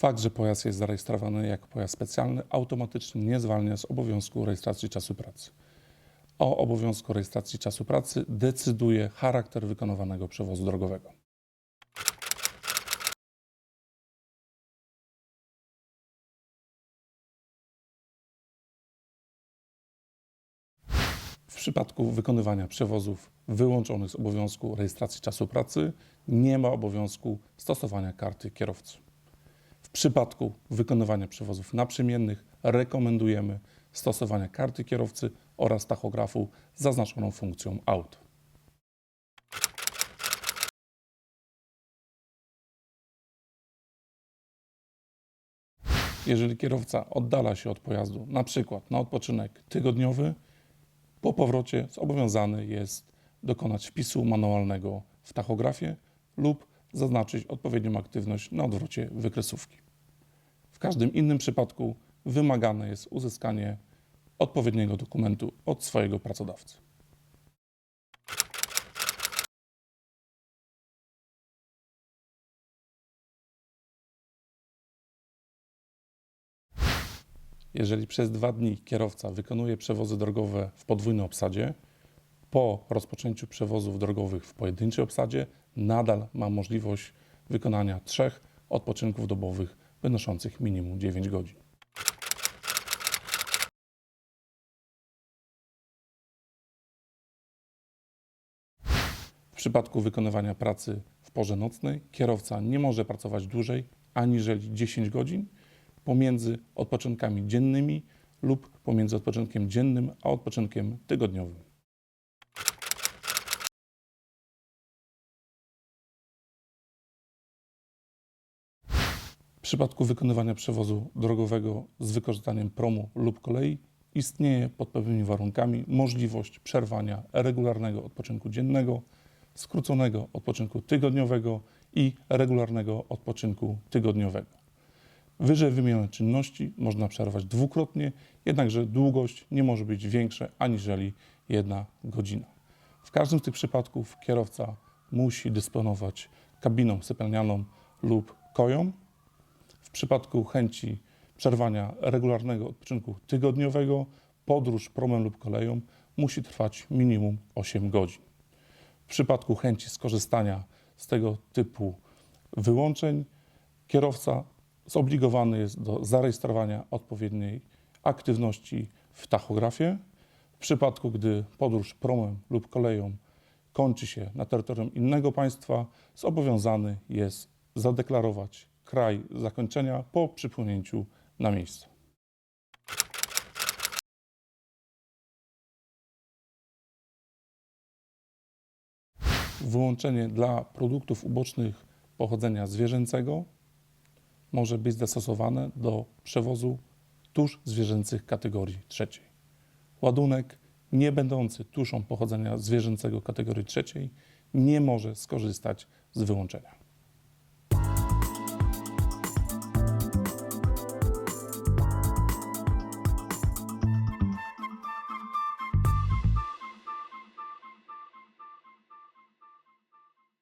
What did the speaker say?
Fakt, że pojazd jest zarejestrowany jako pojazd specjalny, automatycznie nie zwalnia z obowiązku rejestracji czasu pracy. O obowiązku rejestracji czasu pracy decyduje charakter wykonywanego przewozu drogowego. W przypadku wykonywania przewozów wyłączonych z obowiązku rejestracji czasu pracy nie ma obowiązku stosowania karty kierowcy. W przypadku wykonywania przewozów naprzemiennych rekomendujemy stosowanie karty kierowcy oraz tachografu z zaznaczoną funkcją auto. Jeżeli kierowca oddala się od pojazdu, na przykład na odpoczynek tygodniowy, po powrocie zobowiązany jest dokonać wpisu manualnego w tachografie lub zaznaczyć odpowiednią aktywność na odwrocie wykresówki. W każdym innym przypadku wymagane jest uzyskanie odpowiedniego dokumentu od swojego pracodawcy. Jeżeli przez dwa dni kierowca wykonuje przewozy drogowe w podwójnej obsadzie, po rozpoczęciu przewozów drogowych w pojedynczej obsadzie nadal ma możliwość wykonania trzech odpoczynków dobowych wynoszących minimum 9 godzin. W przypadku wykonywania pracy w porze nocnej kierowca nie może pracować dłużej aniżeli 10 godzin pomiędzy odpoczynkami dziennymi lub pomiędzy odpoczynkiem dziennym a odpoczynkiem tygodniowym. Przypadku wykonywania przewozu drogowego z wykorzystaniem promu lub kolei istnieje pod pewnymi warunkami możliwość przerwania regularnego odpoczynku dziennego, skróconego odpoczynku tygodniowego i regularnego odpoczynku tygodniowego. Wyżej wymienione czynności można przerwać dwukrotnie, jednakże długość nie może być większa aniżeli jedna godzina. W każdym z tych przypadków kierowca musi dysponować kabiną sypialnianą lub koją. W przypadku chęci przerwania regularnego odpoczynku tygodniowego, podróż promem lub koleją musi trwać minimum 8 godzin. W przypadku chęci skorzystania z tego typu wyłączeń, kierowca zobligowany jest do zarejestrowania odpowiedniej aktywności w tachografie. W przypadku, gdy podróż promem lub koleją kończy się na terytorium innego państwa, zobowiązany jest zadeklarować kraj zakończenia po przypłynięciu na miejsce. Wyłączenie dla produktów ubocznych pochodzenia zwierzęcego może być zastosowane do przewozu tusz zwierzęcych kategorii trzeciej. Ładunek nie będący tuszą pochodzenia zwierzęcego kategorii trzeciej nie może skorzystać z wyłączenia.